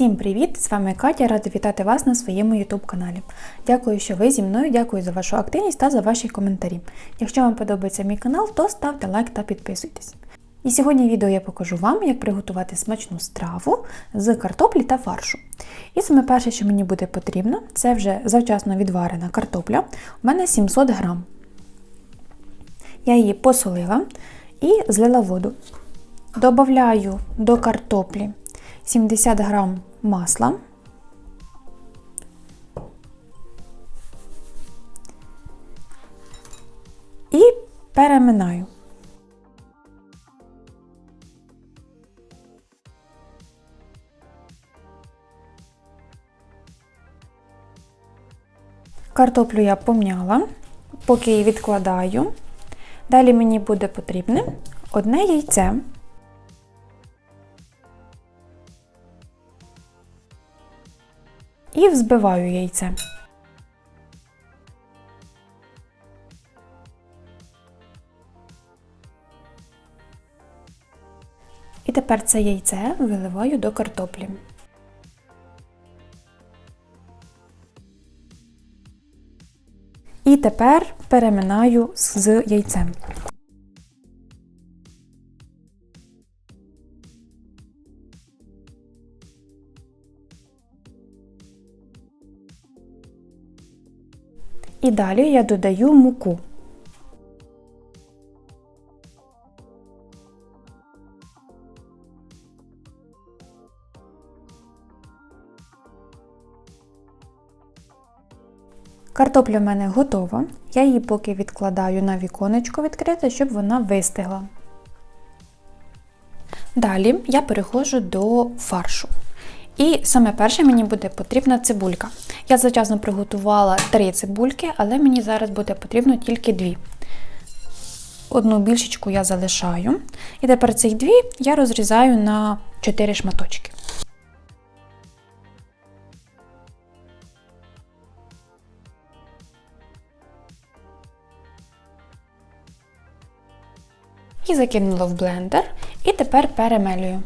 Всім привіт! З вами Катя, рада вітати вас на своєму YouTube каналі. Дякую, що ви зі мною, дякую за вашу активність та за ваші коментарі. Якщо вам подобається мій канал, то ставте лайк та підписуйтесь. І сьогодні відео я покажу вам, як приготувати смачну страву з картоплі та фаршу. І саме перше, що мені буде потрібно, це вже завчасно відварена картопля. У мене 700 грам. Я її посолила і злила воду. Добавляю до картоплі 70 грам масла. І переминаю. Картоплю я помняла, поки її відкладаю. Далі мені буде потрібне одне яйце. І взбиваю яйце. І тепер це яйце виливаю до картоплі. І тепер переминаю з яйцем. І далі я додаю муку. Картопля в мене готова. Я її поки відкладаю на віконечко відкрите, щоб вона вистигла. Далі я переходжу до фаршу. І саме перше мені буде потрібна цибулька. Я завчасно приготувала три цибульки, але мені зараз буде потрібно тільки дві. Одну більшечку я залишаю. І тепер цих дві я розрізаю на 4 шматочки. І закинула в блендер. І тепер перемелюю.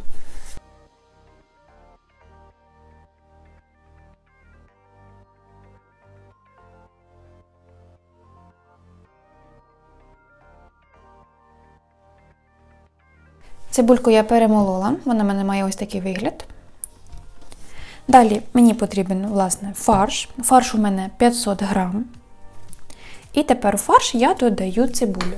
Цибульку я перемолола, вона в мене має ось такий вигляд. Далі мені потрібен, власне, фарш. Фарш у мене 500 грам. І тепер у фарш я додаю цибулю.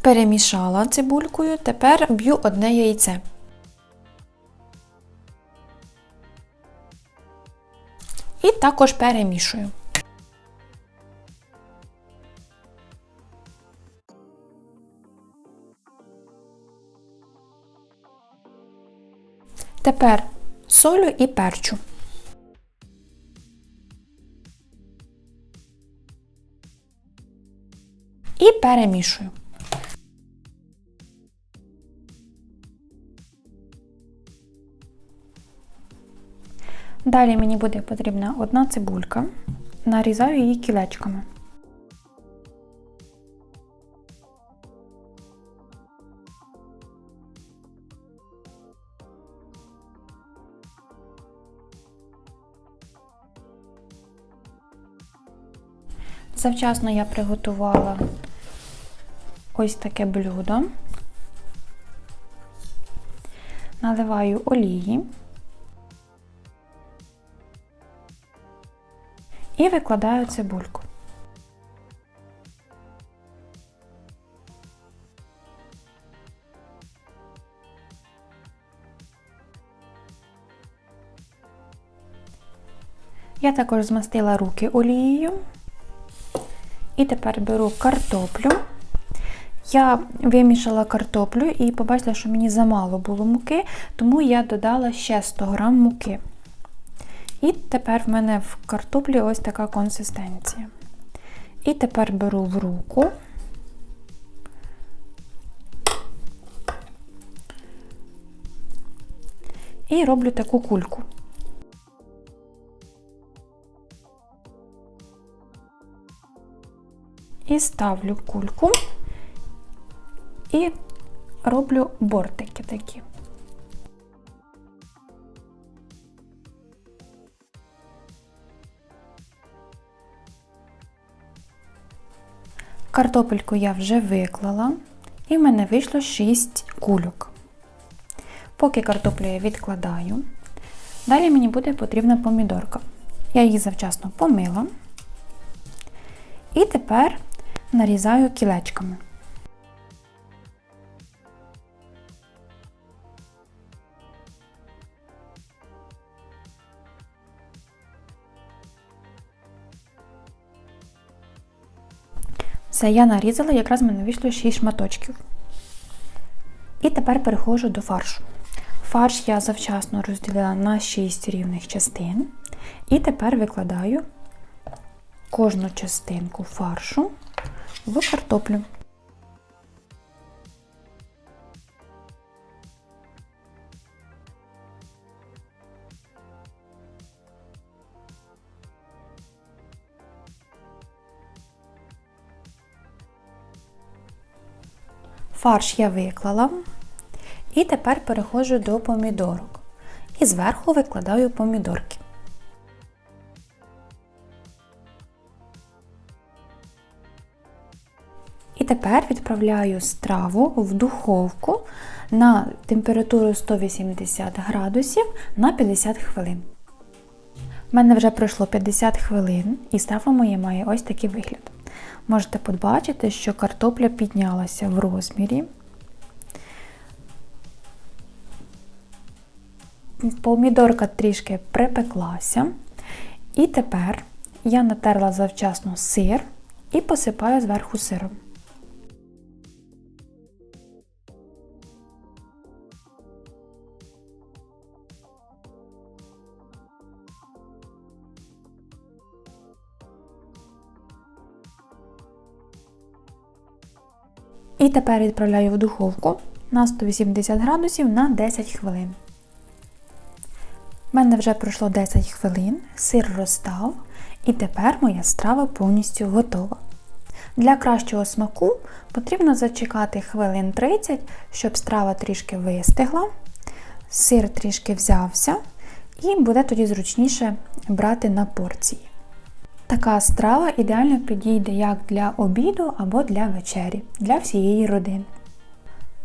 Перемішала цибулькою, тепер б'ю одне яйце. І також перемішую. Тепер солю і перчу. І перемішую. Далі мені буде потрібна одна цибулька, нарізаю її кілечками. Завчасно я приготувала ось таке блюдо, наливаю олії. І викладаю цибульку. Я також змастила руки олією. І тепер беру картоплю. Я вимішала картоплю і побачила, що мені замало було муки, тому я додала ще 100 г муки. І тепер в мене в картоплі ось така консистенція. І тепер беру в руку. І роблю таку кульку. І ставлю кульку і роблю бортики такі. Картопельку я вже виклала, і в мене вийшло 6 кульок. Поки картоплю я відкладаю, далі мені буде потрібна помідорка. Я її завчасно помила. І тепер нарізаю кілечками. Все, я нарізала, якраз в мене вийшло 6 шматочків. І тепер переходжу до фаршу. Фарш я завчасно розділила на 6 рівних частин. І тепер викладаю кожну частинку фаршу в картоплю. Фарш я виклала. І тепер переходжу до помідорок. І зверху викладаю помідорки. І тепер відправляю страву в духовку на температуру 180 градусів на 50 хвилин. У мене вже пройшло 50 хвилин і страва моя має ось такий вигляд. Можете побачити, що картопля піднялася в розмірі. Помідорка трішки припеклася. І тепер я натерла завчасно сир і посипаю зверху сиром. І тепер відправляю в духовку на 180 градусів на 10 хвилин. У мене вже пройшло 10 хвилин, сир розстав, і тепер моя страва повністю готова. Для кращого смаку потрібно зачекати хвилин 30, щоб страва трішки вистигла, сир трішки взявся, і буде тоді зручніше брати на порції. Така страва ідеально підійде як для обіду або для вечері, для всієї родини.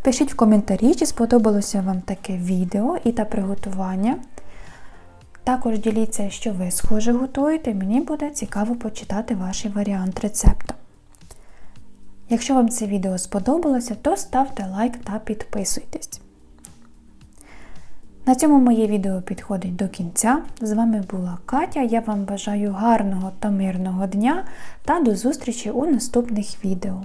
Пишіть в коментарі, чи сподобалося вам таке відео і та приготування. Також діліться, що ви схоже готуєте, мені буде цікаво почитати ваш варіант рецепту. Якщо вам це відео сподобалося, то ставте лайк та підписуйтесь. На цьому моє відео підходить до кінця. З вами була Катя. Я вам бажаю гарного та мирного дня та до зустрічі у наступних відео.